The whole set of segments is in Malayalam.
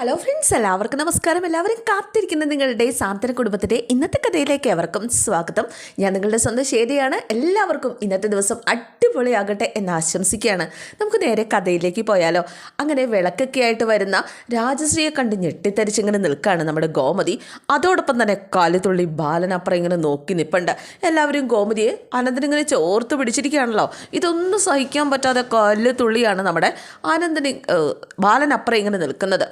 ഹലോ ഫ്രണ്ട്സ് എല്ലാവർക്കും നമസ്കാരം. എല്ലാവരും കാത്തിരിക്കുന്ന നിങ്ങളുടെ സാന്ത്വന കുടുംബത്തിന്റെ ഇന്നത്തെ കഥയിലേക്ക് അവർക്കും സ്വാഗതം. ഞാൻ നിങ്ങളുടെ സ്വന്തം ശേരിയാണ് എല്ലാവർക്കും ഇന്നത്തെ ദിവസം അടിപൊളിയാകട്ടെ എന്ന് ആശംസിക്കുകയാണ്. നമുക്ക് നേരെ കഥയിലേക്ക് പോയാലോ. അങ്ങനെ വിളക്കൊക്കെ ആയിട്ട് വരുന്ന രാജശ്രീയെ കണ്ട് ഞെട്ടിത്തരിച്ചിങ്ങനെ നിൽക്കുകയാണ് നമ്മുടെ ഗോമതി. അതോടൊപ്പം തന്നെ കാലുതുള്ളി ബാലനപ്പുറം ഇങ്ങനെ നോക്കി നിൽപ്പുണ്ട് എല്ലാവരും ഗോമതിയെ അനന്തനിങ്ങനെ ചോർത്ത് പിടിച്ചിരിക്കുകയാണല്ലോ. ഇതൊന്നും സഹിക്കാൻ പറ്റാതെ കാലുതുള്ളിയാണ് നമ്മുടെ ആനന്ദന് ബാലനപ്പുറം ഇങ്ങനെ നിൽക്കുന്നത്.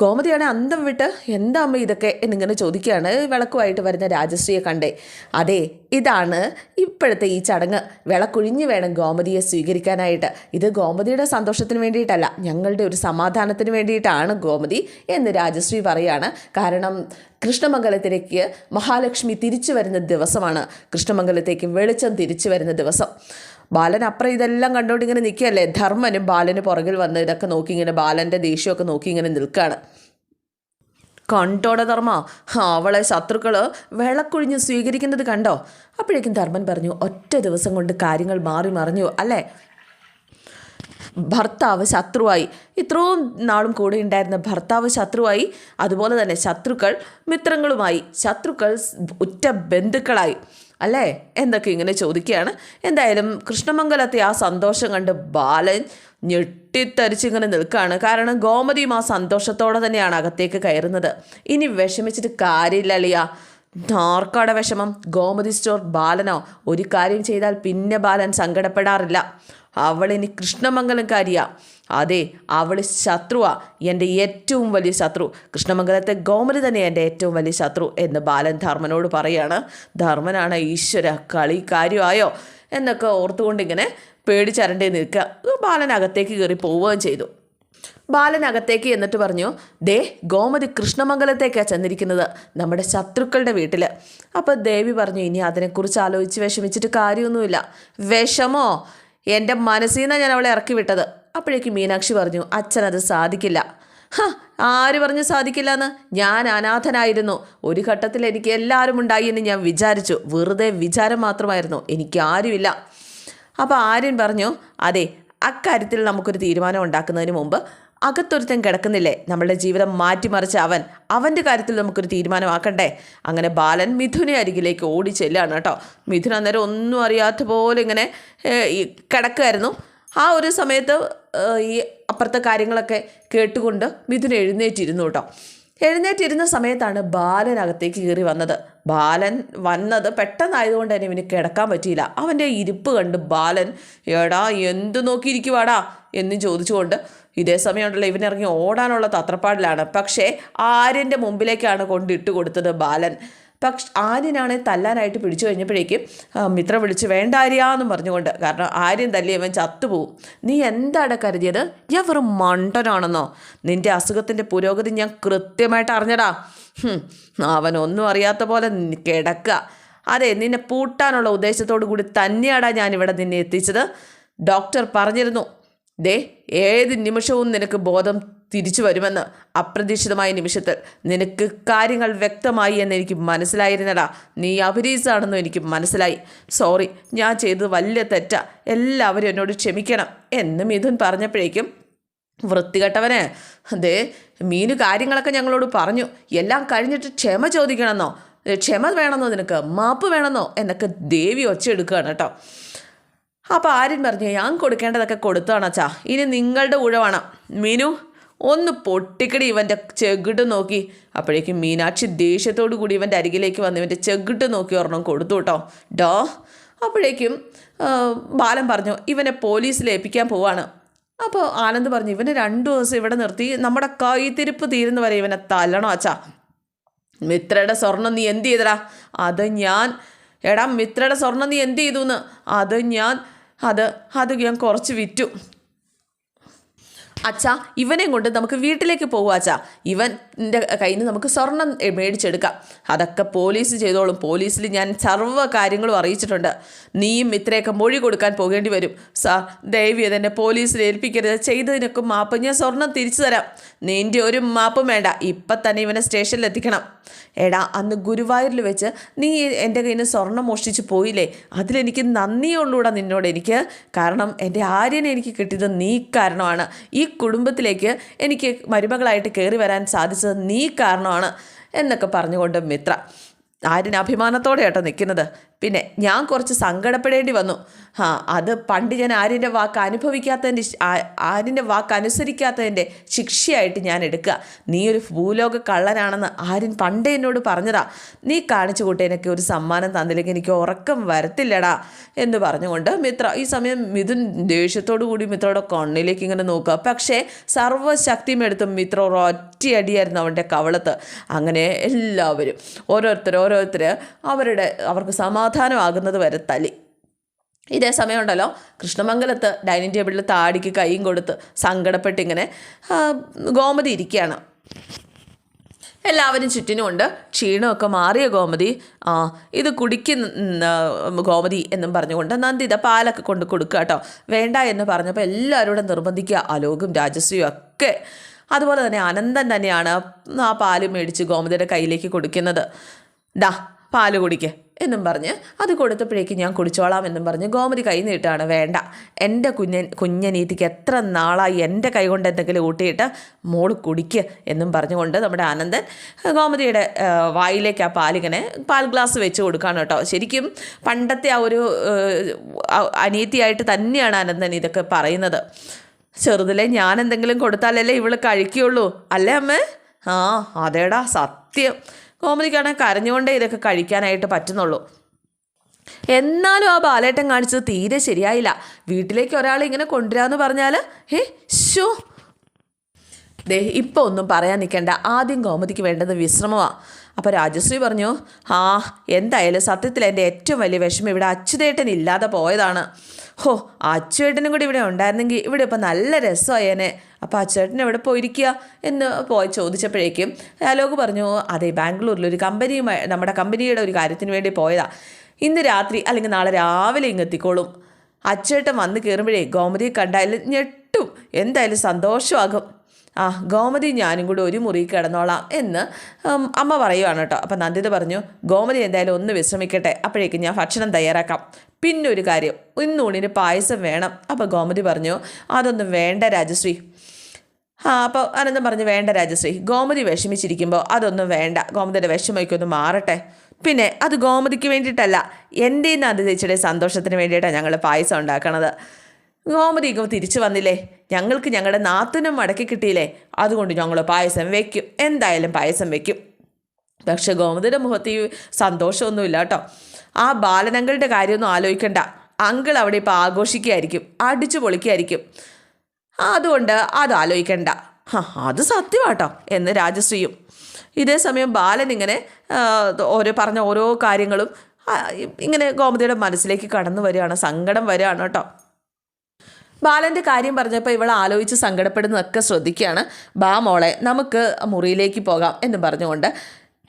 ഗോമതിയാണ് അന്തം വിട്ട് എന്താ അമ്മ ഇതൊക്കെ എന്നിങ്ങനെ ചോദിക്കുകയാണ്. വിളക്കുമായിട്ട് വരുന്ന രാജശ്രീയെ കണ്ടേ. അതെ ഇതാണ് ഇപ്പോഴത്തെ ഈ ചടങ്ങ്. വിളക്കുഴിഞ്ഞ് വേണം ഗോമതിയെ സ്വീകരിക്കാനായിട്ട്. ഇത് ഗോമതിയുടെ സന്തോഷത്തിന് വേണ്ടിയിട്ടല്ല ഞങ്ങളുടെ ഒരു സമാധാനത്തിന് വേണ്ടിയിട്ടാണ് ഗോമതി എന്ന് രാജശ്രീ പറയാണ്. കാരണം കൃഷ്ണമംഗലത്തിലേക്ക് മഹാലക്ഷ്മി തിരിച്ചു വരുന്ന ദിവസമാണ്. കൃഷ്ണമംഗലത്തേക്ക് വെളിച്ചം തിരിച്ചു വരുന്ന ദിവസം. ബാലൻ അപ്പുറം ഇതെല്ലാം കണ്ടുകൊണ്ട് ഇങ്ങനെ നിൽക്കുകയല്ലേ ധർമ്മനും ബാലന് പുറകിൽ വന്ന് ഇതൊക്കെ നോക്കി ഇങ്ങനെ ബാലന്റെ ദേഷ്യമൊക്കെ നോക്കി ഇങ്ങനെ നിൽക്കുകയാണ് കണ്ടോടെ ധർമ്മ അവളെ ശത്രുക്കൾ വിളക്കൊഴിഞ്ഞ് സ്വീകരിക്കുന്നത് കണ്ടോ? അപ്പോഴേക്കും ധർമ്മൻ പറഞ്ഞു ഒറ്റ ദിവസം കൊണ്ട് കാര്യങ്ങൾ മാറി മറിഞ്ഞു അല്ലേ? ഭർത്താവ് ശത്രുവായി. ഇത്രയും നാളും കൂടെ ഉണ്ടായിരുന്ന ഭർത്താവ് ശത്രുവായി. അതുപോലെ തന്നെ ശത്രുക്കൾ മിത്രങ്ങളുമായി. ശത്രുക്കൾ ഉറ്റ ബന്ധുക്കളായി. അല്ലേ? എന്തൊക്കെ ഇങ്ങനെ ചോദിക്കുകയാണ്. എന്തായാലും കൃഷ്ണമംഗലത്തെ ആ സന്തോഷം കണ്ട് ബാലൻ ഞെട്ടിത്തരിച്ചിങ്ങനെ നിൽക്കുകയാണ്. കാരണം ഗോമതിയും ആ സന്തോഷത്തോടെ തന്നെയാണ് അകത്തേക്ക് കയറുന്നത്. ഇനി വിഷമിച്ചിട്ട് കാര്യമില്ല അളിയ ആർക്കാടെ വിഷമം? ഗോമതി സ്റ്റോർ ബാലനോ? ഒരു കാര്യം ചെയ്താൽ പിന്നെ ബാലൻ സങ്കടപ്പെടാറില്ല. അവളിനി കൃഷ്ണമംഗലംകാരിയാ. അതെ അവൾ ശത്രുവാ എന്റെ ഏറ്റവും വലിയ ശത്രു. കൃഷ്ണമംഗലത്തെ ഗോമതി തന്നെ എന്റെ ഏറ്റവും വലിയ ശത്രു എന്ന് ബാലൻ ധർമ്മനോട് പറയാണ്. ധർമ്മനാണ് ഈശ്വര കളി കാര്യമായോ? എന്നൊക്കെ ഓർത്തുകൊണ്ടിങ്ങനെ പേടിച്ചരണ്ടേ നിൽക്കുക. ബാലൻ അകത്തേക്ക് കയറി പോവുകയും ചെയ്തു. ബാലൻ അകത്തേക്ക് എന്നിട്ട് പറഞ്ഞു ദേ ഗോമതി കൃഷ്ണമംഗലത്തേക്കാണ് ചെന്നിരിക്കുന്നത് നമ്മുടെ ശത്രുക്കളുടെ വീട്ടിൽ അപ്പോൾ ദേവി പറഞ്ഞു ഇനി അതിനെക്കുറിച്ച് ആലോചിച്ച് വിഷമിച്ചിട്ട് കാര്യമൊന്നുമില്ല. വിഷമോ? എന്റെ മനസ്സിൽ നിന്നാണ് ഞാൻ അവളെ ഇറക്കി വിട്ടത്. അപ്പോഴേക്കും മീനാക്ഷി പറഞ്ഞു അച്ഛൻ അത് സാധിക്കില്ല. ഹ ആര് പറഞ്ഞു സാധിക്കില്ല എന്ന് ഞാൻ അനാഥനായിരുന്നു. ഒരു ഘട്ടത്തിൽ എനിക്ക് എല്ലാവരും ഉണ്ടായി എന്ന് ഞാൻ വിചാരിച്ചു. വെറുതെ വിചാരം മാത്രമായിരുന്നു. എനിക്ക് ആരുമില്ല. അപ്പോൾ ആര്യൻ പറഞ്ഞു അതെ അക്കാര്യത്തിൽ നമുക്കൊരു തീരുമാനം ഉണ്ടാക്കുന്നതിന് മുമ്പ് അകത്തൊരുത്തൻ കിടക്കുന്നില്ലേ? നമ്മളുടെ ജീവിതം മാറ്റിമറിച്ച അവൻ. അവന്റെ കാര്യത്തിൽ നമുക്കൊരു തീരുമാനമാക്കണ്ടേ? അങ്ങനെ ബാലൻ മിഥുനെ അരികിലേക്ക് ഓടി ചെല്ലാണ് കേട്ടോ. മിഥുൻ അന്നേരം ഒന്നും അറിയാത്ത പോലെ ഇങ്ങനെ കിടക്കുമായിരുന്നു ആ ഒരു സമയത്ത് ഈ അപ്പുറത്തെ കാര്യങ്ങളൊക്കെ കേട്ടുകൊണ്ട് മിഥുൻ എഴുന്നേറ്റിരുന്നു കേട്ടോ. എഴുന്നേറ്റിരുന്ന സമയത്താണ് ബാലൻ അകത്തേക്ക് കയറി വന്നത്. ബാലൻ വന്നത് പെട്ടെന്നായതുകൊണ്ട് തന്നെ ഇവന് കിടക്കാൻ പറ്റിയില്ല. അവന്റെ ഇരിപ്പ് കണ്ട് ബാലൻ എടാ എന്ത് നോക്കിയിരിക്കുവാടാ? എന്ന് ചോദിച്ചുകൊണ്ട് ഇതേ സമയമുണ്ടല്ലോ ഇവനിറങ്ങി ഓടാനുള്ള തത്രപ്പാടിലാണ്. പക്ഷേ ആര്യന്റെ മുമ്പിലേക്കാണ് കൊണ്ടിട്ട് കൊടുത്തത് ബാലൻ. പക്ഷെ ആര്യനാണ് തല്ലാനായിട്ട് പിടിച്ചു കഴിഞ്ഞപ്പോഴേക്കും മിത്ര വിളിച്ച് വേണ്ട ആര്യാന്ന് പറഞ്ഞുകൊണ്ട്. കാരണം ആര്യൻ തല്ലി അവൻ ചത്തുപോകും നീ എന്താണ് കരുതിയത്? ഞാൻ വെറും മണ്ടനാണെന്നോ? നിന്റെ അസുഖത്തിന്റെ പുരോഗതി ഞാൻ കൃത്യമായിട്ട് അറിഞ്ഞടാ. അവൻ ഒന്നും അറിയാത്ത പോലെ കിടക്കുക. അതെ നിന്നെ പൂട്ടാനുള്ള ഉദ്ദേശത്തോടു കൂടി തന്നെയാടാ ഞാനിവിടെ നിന്നെ എത്തിച്ചത്. ഡോക്ടർ പറഞ്ഞിരുന്നു ദേ ഏത് നിമിഷവും നിനക്ക് ബോധം തിരിച്ചു വരുമെന്ന് അപ്രതീക്ഷിതമായ നിമിഷത്തിൽ നിനക്ക് കാര്യങ്ങൾ വ്യക്തമായി എന്ന് എനിക്ക് മനസ്സിലായിരുന്നടാ. നീ അഭിനയിച്ചാണെന്നും എനിക്ക് മനസ്സിലായി. സോറി ഞാൻ ചെയ്തത് വലിയ തെറ്റാ. എല്ലാവരും എന്നോട് ക്ഷമിക്കണം എന്ന് മിഥുൻ പറഞ്ഞപ്പോഴേക്കും വൃത്തികെട്ടവന് അതേ മീനു കാര്യങ്ങളൊക്കെ ഞങ്ങളോട് പറഞ്ഞു. എല്ലാം കഴിഞ്ഞിട്ട് ക്ഷമ ചോദിക്കണമെന്നോ? ക്ഷമ വേണമെന്നോ നിനക്ക്? മാപ്പ് വേണമെന്നോ? എന്നൊക്കെ ദേവി ഒച്ചയെടുക്കുകയാണ് കേട്ടോ. അപ്പോൾ ആര്യൻ പറഞ്ഞു ഞാൻ കൊടുക്കേണ്ടതൊക്കെ കൊടുത്താണ് അച്ഛാ ഇനി നിങ്ങളുടെ ഉഴവാണ്. മീനു ഒന്ന് പൊട്ടിക്കടി ഇവന്റെ ചെകിട്ട് നോക്കി. അപ്പോഴേക്കും മീനാക്ഷി ദേഷ്യത്തോടു കൂടി ഇവന്റെ അരികിലേക്ക് വന്ന് ഇവന്റെ ചെകിട്ട് നോക്കി ഒരെണ്ണം കൊടുത്തു കേട്ടോ. ഡോ അപ്പോഴേക്കും ബാലൻ പറഞ്ഞു ഇവനെ പോലീസിൽ ഏൽപ്പിക്കാൻ പോവാണ്. അപ്പോൾ ആനന്ദ് പറഞ്ഞു ഇവനെ രണ്ടു ദിവസം ഇവിടെ നിർത്തി നമ്മുടെ കൈത്തിരിപ്പ് തീരുന്ന വരെ ഇവനെ തല്ലണോ അച്ഛാ? മിത്രയുടെ സ്വർണം നീ എന്ത് ചെയ്തടാ? അത് ഞാൻ എടാ മിത്രയുടെ സ്വർണം നീ എന്ത് ചെയ്തു എന്ന് അത് ഞാൻ അത് അത് ഞാൻ കുറച്ച് വിറ്റു. അച്ഛാ ഇവനെയും കൊണ്ട് നമുക്ക് വീട്ടിലേക്ക് പോകുക അച്ഛാ. ഇവന്റെ കയ്യിൽ നിന്ന് നമുക്ക് സ്വർണം മേടിച്ചെടുക്കാം. അതൊക്കെ പോലീസ് ചെയ്തോളും. പോലീസിൽ ഞാൻ സർവ കാര്യങ്ങളും അറിയിച്ചിട്ടുണ്ട്. നീയും ഇത്രയൊക്കെ മൊഴി കൊടുക്കാൻ പോകേണ്ടി വരും. സാർ ദയവി അതെന്നെ പോലീസിൽ ഏൽപ്പിക്കരുത്. ചെയ്തതിനൊക്കെ മാപ്പ്. ഞാൻ സ്വർണം തിരിച്ചു തരാം. നിന്റെ ഒരു മാപ്പും വേണ്ട. ഇപ്പം തന്നെ ഇവനെ സ്റ്റേഷനിൽ എത്തിക്കണം. എടാ അന്ന് ഗുരുവായൂരിൽ വെച്ച് നീ എന്റെ കയ്യിൽ നിന്ന് സ്വർണം മോഷ്ടിച്ച് പോയില്ലേ? അതിലെനിക്ക് നന്ദിയുള്ളൂടാ നിന്നോട് എനിക്ക്. കാരണം എന്റെ ആര്യനെ എനിക്ക് കിട്ടിയത് നീ കാരണമാണ്. ഈ കുടുംബത്തിലേക്ക് എനിക്ക് മരുമകളായിട്ട് കയറി വരാൻ സാധിച്ചത് നീ കാരണമാണ് എന്നൊക്കെ പറഞ്ഞുകൊണ്ട് മിത്ര. ആര്യൻ അഭിമാനത്തോടെ കേട്ടോ നിൽക്കുന്നത്. പിന്നെ ഞാൻ കുറച്ച് സങ്കടപ്പെടേണ്ടി വന്നു. ആ അത് പണ്ട് ഞാൻ ആര്യന്റെ വാക്ക് അനുഭവിക്കാത്തതിന്റെ ആര്യന്റെ വാക്ക് അനുസരിക്കാത്തതിന്റെ ശിക്ഷയായിട്ട് ഞാൻ എടുക്കുക. നീ ഒരു ഭൂലോക കള്ളനാണെന്ന് ആര്യൻ പണ്ടേ എന്നോട് പറഞ്ഞതാ. നീ കാണിച്ചു കൂട്ടേനൊക്കെ ഒരു സമ്മാനം തന്നില്ലെങ്കിൽ എനിക്ക് ഉറക്കം വരത്തില്ലടാ എന്ന് പറഞ്ഞുകൊണ്ട് മിത്ര ഈ സമയം മിഥുൻ ദേഷ്യത്തോടു കൂടി മിത്രയുടെ കണ്ണിലേക്ക് ഇങ്ങനെ നോക്കുക. പക്ഷേ സർവശക്തിയും എടുത്തും മിത്ര ഒറ്റയടിയായിരുന്നു അവന്റെ കവളത്ത്. അങ്ങനെ എല്ലാവരും ഓരോരുത്തർ ഓരോരുത്തർ അവരുടെ അവർക്ക് സമാധാനമാകുന്നത് വരെ തലി ഇതേ സമയമുണ്ടല്ലോ കൃഷ്ണമംഗലത്ത് ഡൈനിങ് ടേബിളിൽ താടിക്ക് കൈയും കൊടുത്ത് സങ്കടപ്പെട്ടിങ്ങനെ ഗോമതി ഇരിക്കുകയാണ്. എല്ലാവരും ചുറ്റിനുമുണ്ട് ക്ഷീണമൊക്കെ മാറിയ ഗോമതി ആ ഇത് കുടിക്കുന്ന ഗോമതി എന്നും പറഞ്ഞുകൊണ്ട് നന്ദി നന്ദിത പാലൊക്കെ കൊണ്ട് കൊടുക്കുക കേട്ടോ. വേണ്ട എന്ന് പറഞ്ഞപ്പോൾ എല്ലാവരോടും നിർബന്ധിക്കുക അലോകും രാജശ്രീയും ഒക്കെ. അതുപോലെ തന്നെ അനന്തൻ തന്നെയാണ് ആ പാൽ മേടിച്ച് ഗോമതിയുടെ കയ്യിലേക്ക് കൊടുക്കുന്നത്. ഡാ പാൽ കുടിക്ക്. എന്നും പറഞ്ഞ് അത് കൊടുത്തപ്പോഴേക്ക് ഞാൻ കുടിച്ചോളാം എന്നും പറഞ്ഞ് ഗോമതി കൈ നീട്ടാണ്. വേണ്ട. എന്റെ കുഞ്ഞൻ കുഞ്ഞനീതിക്ക് എത്ര നാളായി എന്റെ കൈ കൊണ്ട് എന്തെങ്കിലും ഊട്ടിയിട്ട് മോൾ കുടിക്ക് എന്നും പറഞ്ഞുകൊണ്ട് നമ്മുടെ ആനന്ദൻ ഗോമതിയുടെ വായിലേക്ക് ആ പാലിങ്ങനെ പാൽ ഗ്ലാസ് വെച്ച് കൊടുക്കുകയാണ് കേട്ടോ. ശരിക്കും പണ്ടത്തെ ആ ഒരു അനീതിയായിട്ട് തന്നെയാണ് ആനന്ദൻ ഇതൊക്കെ പറയുന്നത്. ചെറുതിലെ ഞാൻ എന്തെങ്കിലും കൊടുത്താലല്ലേ ഇവൾ കഴിക്കുള്ളൂ. അല്ലേ അമ്മേ? ആ അതേടാ സത്യം. കോമതിക്കാണെങ്കിൽ കരഞ്ഞുകൊണ്ടേ ഇതൊക്കെ കഴിക്കാനായിട്ട് പറ്റുന്നുള്ളൂ. എന്നാലും ആ ബാലേട്ടൻ കാണിച്ചത് തീരെ ശരിയായില്ല. വീട്ടിലേക്ക് ഒരാൾ ഇങ്ങനെ കൊണ്ടുവരാന്ന് പറഞ്ഞാൽ ഹേ ഷോ ദേ ഇപ്പോൾ ഒന്നും പറയാൻ നിൽക്കേണ്ട ആദ്യം കോമതിക്ക് വേണ്ടത് വിശ്രമമാണ് അപ്പോൾ രാജശ്രീ പറഞ്ഞു ആ എന്തായാലും സത്യത്തിൽ എന്റെ ഏറ്റവും വലിയ വിഷമം ഇവിടെ അച്യുതേട്ടൻ ഇല്ലാതെ പോയതാണ്. ഹോ അച്ചുവേട്ടനും കൂടി ഇവിടെ ഉണ്ടായിരുന്നെങ്കിൽ ഇവിടെ ഇപ്പം നല്ല രസമായേനെ. അപ്പോൾ അച്ചുവേട്ടൻ എവിടെ പോയിരിക്കുക എന്ന് പോയി ചോദിച്ചപ്പോഴേക്കും അലോക് പറഞ്ഞു അതെ ബാംഗ്ലൂരിൽ ഒരു കമ്പനിയുമായി നമ്മുടെ കമ്പനിയുടെ ഒരു കാര്യത്തിന് വേണ്ടി പോയതാ. ഇന്ന് രാത്രി അല്ലെങ്കിൽ നാളെ രാവിലെ ഇങ്ങ് എത്തിക്കോളും. അച്ചേട്ടൻ വന്ന് കയറുമ്പോഴേ ഗോമതിയെ കണ്ടാലും ഞെട്ടും. എന്തായാലും സന്തോഷമാകും. ആ ഗോമതി ഞാനും കൂടി ഒരു മുറി കിടന്നോളാം എന്ന് അമ്മ പറയുവാണ് കേട്ടോ. അപ്പം നന്ദിത പറഞ്ഞു ഗോമതി എന്തായാലും ഒന്ന് വിശ്രമിക്കട്ടെ അപ്പോഴേക്കും ഞാൻ ഭക്ഷണം തയ്യാറാക്കാം. പിന്നെ ഒരു കാര്യം ഇന്ന് ഊണിന് പായസം വേണം. അപ്പോൾ ഗോമതി പറഞ്ഞു അതൊന്നും വേണ്ട രാജശ്രീ. ആ അപ്പോൾ അനന്തം പറഞ്ഞു വേണ്ട രാജശ്രീ. ഗോമതി വിഷമിച്ചിരിക്കുമ്പോൾ അതൊന്നും വേണ്ട. ഗോമതിയുടെ വിഷമമൊക്കെ ഒന്ന് മാറട്ടെ. പിന്നെ അത് ഗോമതിക്ക് വേണ്ടിയിട്ടല്ല എന്റെയും നന്ദി ചേച്ചിയുടെ സന്തോഷത്തിന് വേണ്ടിയിട്ടാണ് ഞങ്ങൾ പായസം ഉണ്ടാക്കണത്. ഗോമതി ഇങ്ങ് തിരിച്ചു വന്നില്ലേ? ഞങ്ങൾക്ക് ഞങ്ങളുടെ നാത്തനും മടക്കി കിട്ടിയില്ലേ? അതുകൊണ്ട് ഞങ്ങൾ പായസം വെക്കും. എന്തായാലും പായസം വെക്കും. പക്ഷെ ഗോമതിയുടെ മുഖത്ത് ഈ സന്തോഷമൊന്നുമില്ല കേട്ടോ ആ ബാലനങ്ങളുടെ കാര്യമൊന്നും ആലോചിക്കണ്ട. അങ്കിൾ അവിടെ ഇപ്പോൾ ആഘോഷിക്കുകയായിരിക്കും. അടിച്ചു പൊളിക്കുകയായിരിക്കും. അതുകൊണ്ട് അത് ആലോചിക്കണ്ട. ഹാ അത് സത്യമാട്ടോ. എന്ന് രാജശ്രീയും ഇതേ സമയം ബാലൻ ഇങ്ങനെ ഓരോ പറഞ്ഞ ഓരോ കാര്യങ്ങളും ഇങ്ങനെ ഗോമതിയുടെ മനസ്സിലേക്ക് കടന്നു വരികയാണ്. സങ്കടം വരികയാണ് കേട്ടോ. ബാലന്റെ കാര്യം പറഞ്ഞപ്പോൾ ഇവൾ ആലോചിച്ച് സങ്കടപ്പെടുന്നതൊക്കെ ശ്രദ്ധിക്കുകയാണ്. ബാ മോളെ നമുക്ക് മുറിയിലേക്ക് പോകാം എന്ന് പറഞ്ഞുകൊണ്ട്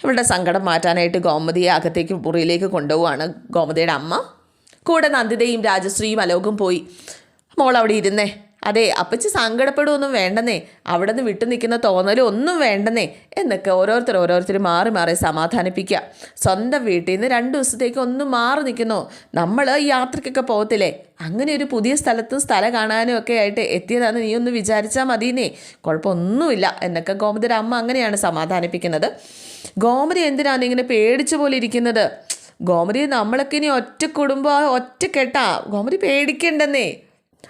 ഇവളുടെ സങ്കടം മാറ്റാനായിട്ട് ഗോമതിയെ അകത്തേക്ക് മുറിയിലേക്ക് കൊണ്ടുപോവാണ് ഗോമതിയുടെ അമ്മ. കൂടെ നന്ദിതയും രാജശ്രീയും അലോകും പോയി. മോൾ അവിടെ ഇരുന്നേ. അതെ അപ്പച്ചി സങ്കടപ്പെടുമൊന്നും വേണ്ടെന്നേ. അവിടെ നിന്ന് വിട്ടു നിൽക്കുന്ന തോന്നലും ഒന്നും വേണ്ടെന്നേ എന്നൊക്കെ ഓരോരുത്തർ ഓരോരുത്തർ മാറി മാറി സമാധാനിപ്പിക്കുക. സ്വന്തം വീട്ടിൽ നിന്ന് രണ്ട് ദിവസത്തേക്ക് ഒന്നും മാറി നിൽക്കുന്നു. നമ്മൾ യാത്രയ്ക്കൊക്കെ പോകത്തില്ലേ? അങ്ങനെ ഒരു പുതിയ സ്ഥലത്ത് സ്ഥലം കാണാനും ഒക്കെ ആയിട്ട് എത്തിയതാണ് നീ ഒന്ന് വിചാരിച്ചാൽ മതിയെന്നേ. കുഴപ്പമൊന്നുമില്ല എന്നൊക്കെ ഗോമതിയുടെ അമ്മ അങ്ങനെയാണ് സമാധാനിപ്പിക്കുന്നത്. ഗോമതി എന്തിനാണ് ഇങ്ങനെ പേടിച്ച പോലെ ഇരിക്കുന്നത്? ഗോമതി നമ്മളൊക്കെ ഇനി ഒറ്റ കുടുംബം ഒറ്റ കെട്ടാ ഗോമതി പേടിക്കണ്ടെന്നേ.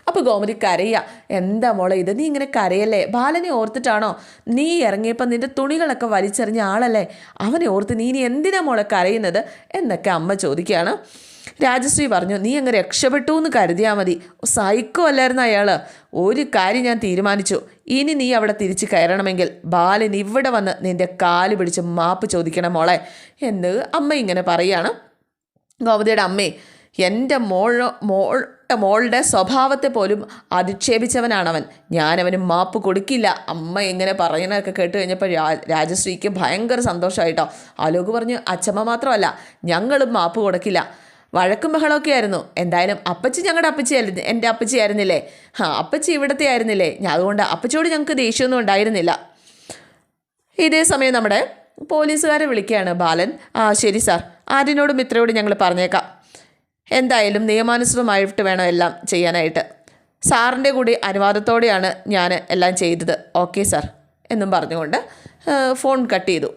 അപ്പോൾ ഗോമതി കരയുക എന്താ മോളെ ഇത്? നീ ഇങ്ങനെ കരയല്ലേ? ബാലനെ ഓർത്തിട്ടാണോ നീ ഇറങ്ങിയപ്പോൾ നിന്റെ തുണികളൊക്കെ വലിച്ചെറിഞ്ഞ ആളല്ലേ? അവനെ ഓർത്ത് നീ ഇനി എന്തിനാ മോളെ കരയുന്നത്? എന്നൊക്കെ അമ്മ ചോദിക്കുകയാണ്. രാജശ്രീ പറഞ്ഞു നീ അങ്ങ് രക്ഷപ്പെട്ടു എന്ന് കരുതിയാൽ മതി. സൈക്കോ അല്ലായിരുന്നു അയാൾ ഒരു കാര്യം ഞാൻ തീരുമാനിച്ചു. ഇനി നീ അവിടെ തിരിച്ച് കയറണമെങ്കിൽ ബാലൻ ഇവിടെ വന്ന് നിന്റെ കാൽ പിടിച്ച് മാപ്പ് ചോദിക്കണം മോളെ. എന്ന് അമ്മ ഇങ്ങനെ പറയുകയാണ് ഗോപതിയുടെ അമ്മേ എന്റെ മോൾ മോൾ മോളുടെ സ്വഭാവത്തെ പോലും അധിക്ഷേപിച്ചവനാണവൻ. ഞാനവന് മാപ്പ് കൊടുക്കില്ല. അമ്മ ഇങ്ങനെ പറയുന്നതൊക്കെ കേട്ട് കഴിഞ്ഞപ്പോൾ രാജശ്രീക്ക് ഭയങ്കര സന്തോഷമായിട്ടോ ആലോക് പറഞ്ഞു അച്ഛമ്മ മാത്രമല്ല ഞങ്ങളും മാപ്പ് കൊടുക്കില്ല. വഴക്കും ബഹളമൊക്കെ ആയിരുന്നു. എന്തായാലും അപ്പച്ചി ഞങ്ങളുടെ അപ്പച്ചി ആയിരുന്നു എന്റെ അപ്പച്ചി ആയിരുന്നില്ലേ? ആ അപ്പച്ചി ഇവിടുത്തെ ആയിരുന്നില്ലേ? ഞാൻ അതുകൊണ്ട് അപ്പച്ചിയോട് ഞങ്ങൾക്ക് ദേഷ്യമൊന്നും ഉണ്ടായിരുന്നില്ല. ഇതേ സമയം നമ്മുടെ പോലീസുകാരെ വിളിക്കുകയാണ് ബാലൻ. ആ ശരി സാർ. ആര്യനോടും മിത്രയോടും ഞങ്ങൾ പറഞ്ഞേക്കാം. എന്തായാലും നിയമാനുസൃതമായിട്ട് വേണം എല്ലാം ചെയ്യാനായിട്ട്. സാറിന്റെ കൂടി അനുവാദത്തോടെയാണ് ഞാൻ എല്ലാം ചെയ്തത്. Okay sir. എന്നും പറഞ്ഞുകൊണ്ട് ഫോൺ കട്ട് ചെയ്തു.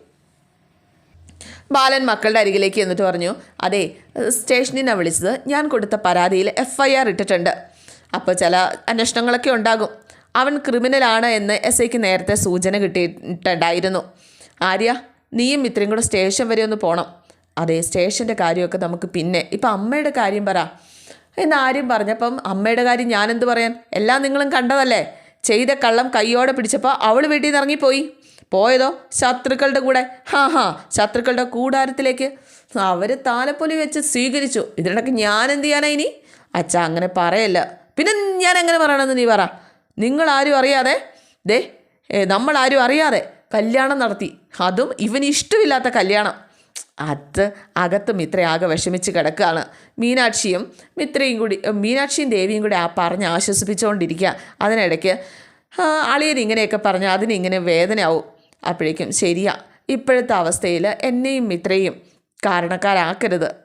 ബാലൻ മക്കളുടെ അരികിലേക്ക് എന്നിട്ട് പറഞ്ഞു അതെ സ്റ്റേഷനിൽ നിന്നാണ് വിളിച്ചത്. ഞാൻ കൊടുത്ത പരാതിയിൽ എഫ് ഐ ആർ ഇട്ടിട്ടുണ്ട്. അപ്പോൾ ചില അന്വേഷണങ്ങളൊക്കെ ഉണ്ടാകും. അവൻ ക്രിമിനലാണ് എന്ന് എസ് ഐക്ക് നേരത്തെ സൂചന കിട്ടിയിട്ടുണ്ടായിരുന്നു. ആര്യ നീയും ഇത്രയും കൂടെ സ്റ്റേഷൻ വരെ ഒന്ന് പോകണം അതെ സ്റ്റേഷന്റെ കാര്യമൊക്കെ നമുക്ക് പിന്നെ ഇപ്പം അമ്മയുടെ കാര്യം പറ. എന്ന് ആര്യം പറഞ്ഞപ്പം അമ്മയുടെ കാര്യം ഞാനെന്ത് പറയാൻ? എല്ലാം നിങ്ങളും കണ്ടതല്ലേ? ചെയ്ത കള്ളം കൈയോടെ പിടിച്ചപ്പോൾ അവൾ വീട്ടിൽ നിന്ന് ഇറങ്ങിപ്പോയി. പോയതോ? ശത്രുക്കളുടെ കൂടെ. ഹാ ഹാ ശത്രുക്കളുടെ കൂടാരത്തിലേക്ക്. അവർ താലപ്പൊലി വെച്ച് സ്വീകരിച്ചു. ഇതിനിടയ്ക്ക് ഞാൻ എന്ത് ചെയ്യാനാ ഇനി? അച്ഛാ അങ്ങനെ പറയല്ല. പിന്നെ ഞാൻ എങ്ങനെ പറയണമെന്ന് നീ പറ. നിങ്ങൾ ആരും അറിയാതെ ദേ നമ്മളാരും അറിയാതെ കല്യാണം നടത്തി. അതും ഇവന് ഇഷ്ടമില്ലാത്ത കല്യാണം. അത് അകത്ത് മിത്ര വിഷമിച്ച് കിടക്കുകയാണ്. മീനാക്ഷിയും മിത്രയും കൂടി മീനാക്ഷിയും ദേവിയും കൂടി ആ പറഞ്ഞ് ആശ്വസിപ്പിച്ചുകൊണ്ടിരിക്കുക അതിനിടയ്ക്ക് അളിയൻ ഇങ്ങനെയൊക്കെ പറഞ്ഞ് അതിനിങ്ങനെ വേദനയാവും. അപ്പോഴേക്കും ശരിയാ. ഇപ്പോഴത്തെ അവസ്ഥയിൽ എന്നെയും മിത്രയും കാരണക്കാരാക്കരുത്.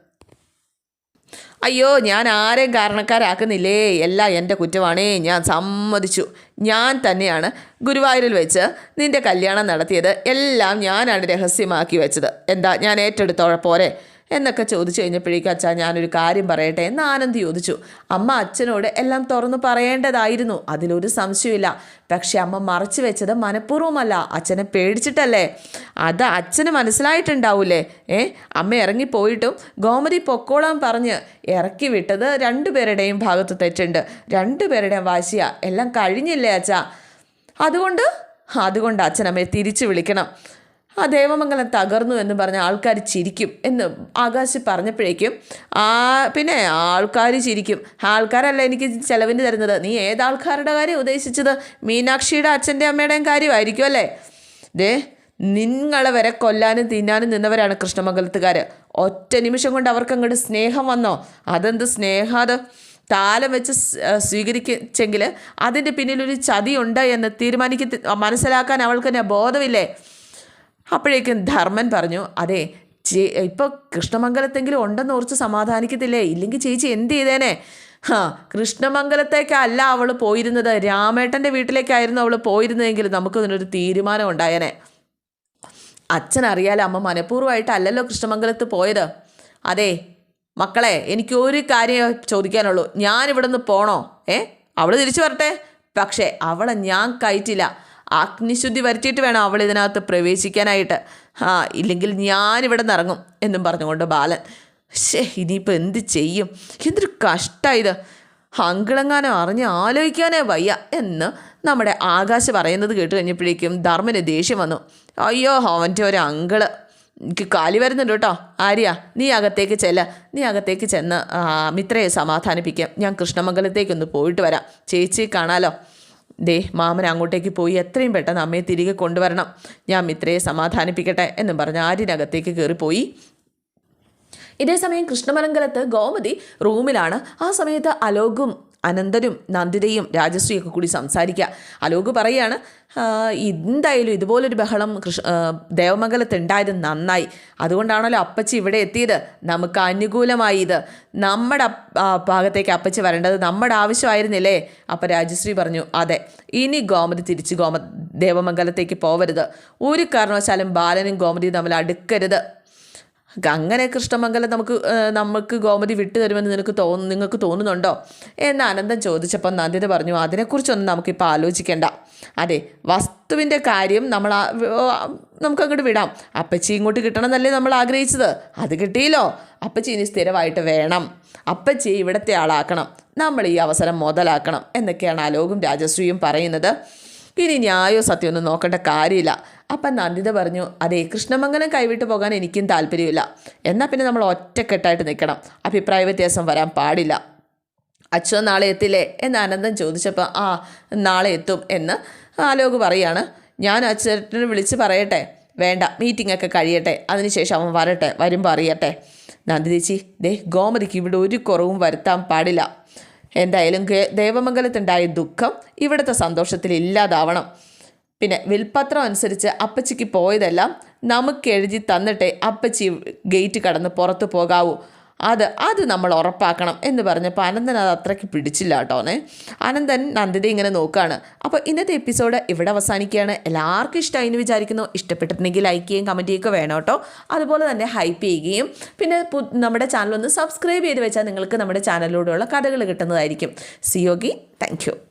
അയ്യോ ഞാൻ ആരെയും കാരണക്കാരാക്കുന്നില്ലേ? എല്ലാം എന്റെ കുറ്റമാണേ. ഞാൻ സമ്മതിച്ചു. ഞാൻ തന്നെയാണ് ഗുരുവായൂരിൽ വെച്ച് നിന്റെ കല്യാണം നടത്തിയത്. എല്ലാം ഞാനാണ് രഹസ്യമാക്കി വെച്ചത്. എന്താ ഞാൻ ഏറ്റെടുത്തോളെ പോരെ? എന്നൊക്കെ ചോദിച്ചു കഴിഞ്ഞപ്പോഴേക്കും അച്ഛാ ഞാനൊരു കാര്യം പറയട്ടെ എന്ന് ആനന്ദ് ചോദിച്ചു. അമ്മ അച്ഛനോട് എല്ലാം തുറന്നു പറയേണ്ടതായിരുന്നു അതിലൊരു സംശയമില്ല പക്ഷെ അമ്മ മറച്ചു വെച്ചത് മനഃപൂർവമല്ല അച്ഛനെ പേടിച്ചിട്ടല്ലേ? അത് അച്ഛന് മനസ്സിലായിട്ടുണ്ടാവൂലേ? ഏ അമ്മ ഇറങ്ങിപ്പോയിട്ടും ഗോമതി പൊക്കോളാൻ പറഞ്ഞ് ഇറക്കി വിട്ടത് രണ്ടുപേരുടെയും ഭാഗത്ത് തെറ്റുണ്ട്. രണ്ടുപേരുടെയും വാശിയ. എല്ലാം കഴിഞ്ഞില്ലേ അച്ഛാ? അതുകൊണ്ട്? അതുകൊണ്ട് അച്ഛനമ്മയെ തിരിച്ചു വിളിക്കണം. ആ ദേവമംഗലം തകർന്നു എന്ന് പറഞ്ഞ ആൾക്കാർ ചിരിക്കും എന്ന് ആകാശ് പറഞ്ഞപ്പോഴേക്കും ആ പിന്നെ ആൾക്കാർ ചിരിക്കും. ആൾക്കാരല്ല എനിക്ക് ചെലവിന് തരുന്നത്. നീ ഏതാൾക്കാരുടെ കാര്യം ഉദ്ദേശിച്ചത്? മീനാക്ഷിയുടെ അച്ഛന്റെ അമ്മയുടെയും കാര്യമായിരിക്കും അല്ലേ? ദേ നിങ്ങളെ വരെ കൊല്ലാനും തിന്നാനും നിന്നവരാണ് കൃഷ്ണമംഗലത്തുകാർ ഒറ്റ നിമിഷം കൊണ്ട് അവർക്ക് അങ്ങോട്ട് സ്നേഹം വന്നോ? അതെന്ത് സ്നേഹാത് താലം വെച്ച് സ്വീകരിച്ചെങ്കിൽ അതിന്റെ പിന്നിലൊരു ചതിയുണ്ട് എന്ന് തീരുമാനിക്ക മനസ്സിലാക്കാൻ അവൾക്ക് തന്നെ ബോധമില്ലേ? അപ്പോഴേക്കും ധർമ്മൻ പറഞ്ഞു അതെ ചേ ഇപ്പോൾ കൃഷ്ണമംഗലത്തെങ്കിലും ഉണ്ടെന്ന് ഓർച്ച് സമാധാനിക്കത്തില്ലേ? ഇല്ലെങ്കിൽ ചേച്ചി എന്ത് ചെയ്തേനെ? ഹാ കൃഷ്ണമംഗലത്തേക്കല്ല അവൾ പോയിരുന്നത്. രാമേട്ടന്റെ വീട്ടിലേക്കായിരുന്നു അവൾ പോയിരുന്നതെങ്കിൽ നമുക്കതിനൊരു തീരുമാനം ഉണ്ടായേനെ. അച്ഛൻ അറിയാലോ അമ്മ മനഃപൂർവമായിട്ടല്ലല്ലോ കൃഷ്ണമംഗലത്ത് പോയത്. അതെ മക്കളെ എനിക്ക് ഒരു കാര്യം ചോദിക്കാനുള്ളൂ. ഞാൻ ഇവിടെ നിന്ന് പോണോ? ഏ അവൾ തിരിച്ചു വരട്ടെ. പക്ഷേ അവളെ ഞാൻ കയറ്റില്ല. അഗ്നിശുദ്ധി വരുത്തിയിട്ട് വേണം അവൾ ഇതിനകത്ത് പ്രവേശിക്കാനായിട്ട്. ആ ഇല്ലെങ്കിൽ ഞാനിവിടെ നിറങ്ങും എന്നും പറഞ്ഞുകൊണ്ട് ബാലൻ. ശേ ഇനിയിപ്പോൾ എന്ത് ചെയ്യും? എന്തൊരു കഷ്ടമായത് അങ്കിളങ്ങാനും അറിഞ്ഞ് ആലോചിക്കാനേ വയ്യ എന്ന് നമ്മുടെ ആകാശ് പറയുന്നത് കേട്ട് കഴിഞ്ഞപ്പോഴേക്കും ധർമ്മന് ദേഷ്യം വന്നു. അയ്യോ അവന്റെ ഒരു അങ്കിൾ. എനിക്ക് കാലി വരുന്നുണ്ട് കേട്ടോ. ആര്യ നീ അകത്തേക്ക് ചെല്ല. നീ അകത്തേക്ക് ചെന്ന് മിത്രയെ സമാധാനിപ്പിക്കാം. ഞാൻ കൃഷ്ണമംഗലത്തേക്കൊന്ന് പോയിട്ട് വരാം. ചേച്ചി കാണാലോ. ദേ മാമൻ അങ്ങോട്ടേക്ക് പോയി എത്രയും പെട്ടെന്ന് അമ്മയെ തിരികെ കൊണ്ടുവരണം. ഞാൻ മിത്രയെ സമാധാനിപ്പിക്കട്ടെ എന്നും പറഞ്ഞ് ആര്യനകത്തേക്ക് കയറിപ്പോയി ഇതേസമയം കൃഷ്ണമലങ്കലത്ത് ഗോമതി റൂമിലാണ്. ആ സമയത്ത് അലോകും അനന്തനും നന്ദിതയും രാജശ്രീയൊക്കെ കൂടി സംസാരിക്കുക അലോക് പറയുകയാണ് "ആ, എന്തായാലും ഇതുപോലൊരു ബഹളം കൃഷ് ദേവമംഗലത്ത് ഉണ്ടായത് നന്നായി. അതുകൊണ്ടാണല്ലോ അപ്പച്ചി ഇവിടെ എത്തിയത്. നമുക്ക് അനുകൂലമായി ഇത്. നമ്മുടെ ഭാഗത്തേക്ക് അപ്പച്ചി വരേണ്ടത് നമ്മുടെ ആവശ്യമായിരുന്നില്ലേ? അപ്പം രാജശ്രീ പറഞ്ഞു അതെ ഇനി ഗോമതി തിരിച്ച് ഗോമ ദേവമംഗലത്തേക്ക് പോവരുത്. ഒരു കാരണവശാലും ബാലനും ഗോമതിയും തമ്മിൽ അടുക്കരുത്. അങ്ങനെ കൃഷ്ണമംഗലം നമുക്ക് നമുക്ക് ഗോമതി വിട്ടു തരുമെന്ന് നിനക്ക് തോന്നുന്നു നിങ്ങൾക്ക് തോന്നുന്നുണ്ടോ? എന്ന് അനന്തൻ ചോദിച്ചപ്പോൾ നന്ദിത പറഞ്ഞു അതിനെക്കുറിച്ചൊന്നും നമുക്കിപ്പോൾ ആലോചിക്കേണ്ട. അതെ വസ്തുവിന്റെ കാര്യം നമ്മൾ നമുക്കങ്ങോട്ട് വിടാം. അപ്പച്ചി ഇങ്ങോട്ട് കിട്ടണം എന്നല്ലേ നമ്മൾ ആഗ്രഹിച്ചത്. അത് കിട്ടിയില്ലോ. അപ്പച്ചി ഇനി സ്ഥിരമായിട്ട് വേണം. അപ്പച്ചി ഇവിടുത്തെ ആളാക്കണം. നമ്മൾ ഈ അവസരം മുതലാക്കണം. എന്നൊക്കെയാണ് അലോകും രാജശ്രീയും പറയുന്നത്. ഇനി ന്യായോ സത്യമൊന്നും നോക്കേണ്ട കാര്യമില്ല. അപ്പം നന്ദിത പറഞ്ഞു അതെ കൃഷ്ണമംഗലം കൈവിട്ട് പോകാൻ എനിക്കും താല്പര്യമില്ല. എന്നാൽ പിന്നെ നമ്മൾ ഒറ്റക്കെട്ടായിട്ട് നിൽക്കണം. അഭിപ്രായ വ്യത്യാസം വരാൻ പാടില്ല. അച്ഛൻ നാളെ എത്തില്ലേ? എന്ന് അനന്തൻ ചോദിച്ചപ്പോൾ ആ നാളെ എത്തും എന്ന് ആലോക് പറയാണ്. ഞാൻ അച്ഛനെ വിളിച്ച് പറയട്ടെ. വേണ്ട മീറ്റിംഗ് ഒക്കെ കഴിയട്ടെ. അതിനുശേഷം അവൻ വരട്ടെ വരുമ്പോൾ അറിയട്ടെ. നന്ദിതേച്ചി ദേ ഗോമതിക്ക് ഇവിടെ ഒരു കുറവും വരുത്താൻ പാടില്ല. എന്തായാലും ദേവമംഗലത്തുണ്ടായ ദുഃഖം ഇവിടുത്തെ സന്തോഷത്തിൽ ഇല്ലാതാവണം. പിന്നെ വിൽപത്രം അനുസരിച്ച് അപ്പച്ചിക്ക് പോയതെല്ലാം നമുക്ക് എഴുതി തന്നിട്ടേ അപ്പച്ചി ഗേറ്റ് കടന്ന് പുറത്തു പോകാവൂ. അത് അത് നമ്മൾ ഉറപ്പാക്കണം എന്ന് പറഞ്ഞപ്പോൾ അനന്തൻ അത് അത്രയ്ക്ക് പിടിച്ചില്ല കേട്ടോനെ അനന്തൻ നന്ദിത ഇങ്ങനെ നോക്കുകയാണ് അപ്പോൾ ഇന്നത്തെ എപ്പിസോഡ് ഇവിടെ അവസാനിക്കുകയാണ്. എല്ലാവർക്കും ഇഷ്ടമായി എന്ന് വിചാരിക്കുന്നു. ഇഷ്ടപ്പെട്ടിട്ടുണ്ടെങ്കിൽ ലൈക്ക് ചെയ്യുകയും കമന്റ് ചെയ്യുകയൊക്കെ വേണം കേട്ടോ. അതുപോലെ തന്നെ ഹൈപ്പ് ചെയ്യുകയും. പിന്നെ നമ്മുടെ ചാനൽ ഒന്ന് സബ്സ്ക്രൈബ് ചെയ്ത് വെച്ചാൽ നിങ്ങൾക്ക് നമ്മുടെ ചാനലിലൂടെയുള്ള കഥകൾ കിട്ടുന്നതായിരിക്കും. സിയോഗി താങ്ക്